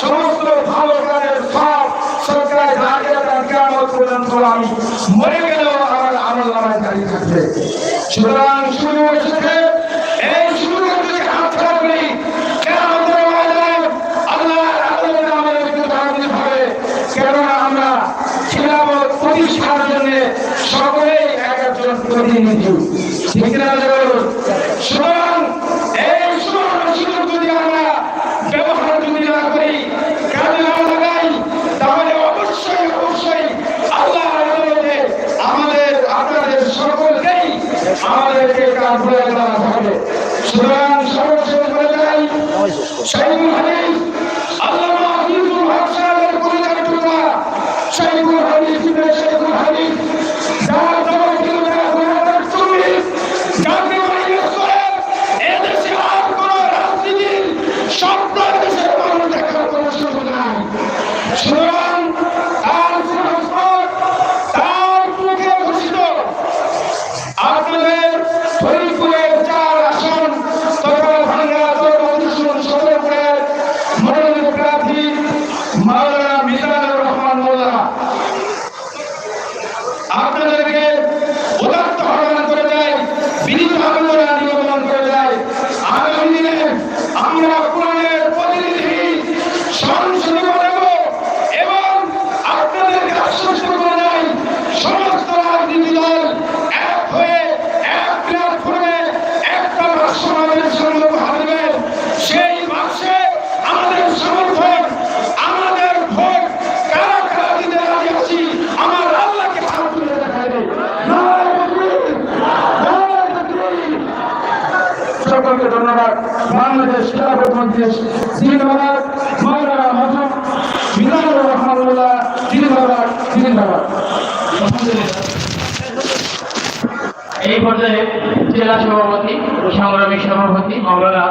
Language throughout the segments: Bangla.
সমস্ত ভালো কাজের সব সরকার আগে তার কেমন পর্যন্ত আমি মরে গেলেও আমার আমল নামায় দাঁড়িয়ে থাকবে। সুতরাং শুরু এসেছে, এই শুরু যদি হাত হবে। কেননা আমরা খিলাফত প্রতিষ্ঠার জন্য সকলেই এক একজন প্রতিনিধি। ঠিক না বলুন? সুতরাং এই সুবর্ণ সুযোগ যদি আমরা ব্যবহার যদি না করি কাজে না লাগাই তাহলে অবশ্যই অবশ্যই আল্লাহর আদালতে আমাদের আপনাদের সকলকেই আমাদেরকে কাজ করে দেওয়া হবে সুতরাং সর্বশেষ বলে যাই শাইখুল হাদিস সকলকে ধন্যবাদ। বাংলাদেশ খেলা প্রধানমন্ত্রী এই পর্যায়ে জেলা সভাপতি ও সংগ্রামী সভাপতি মৌলানা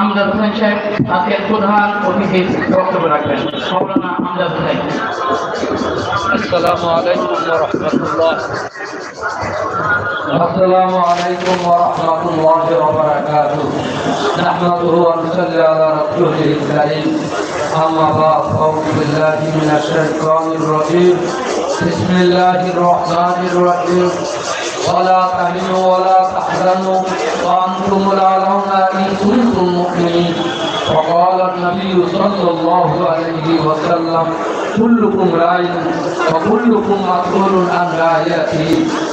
আমজাদ হোসেন সাহেব আজকের প্রধান অতিথির বক্তব্য রাখবেন। মৌলানা আমজাদ হোসেন। আসসালামু আলাইকুম রহমতুল্লাহ। السلام عليكم ورحمة الله وبركاته. نحمده ونصلي على رسوله الكريم. أما بعد أعوذ بالله من الشيطان الرجيم. بسم الله الرحمن الرحيم. ولا تهنوا ولا تحزنوا وأنتم الأعلون إن كنتم مؤمنين. وقال النبي صلى الله عليه وسلم كلكم راع وكلكم مسؤول عن رعيته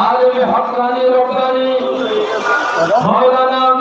আলেম হকানি রব্বানি মাওলানা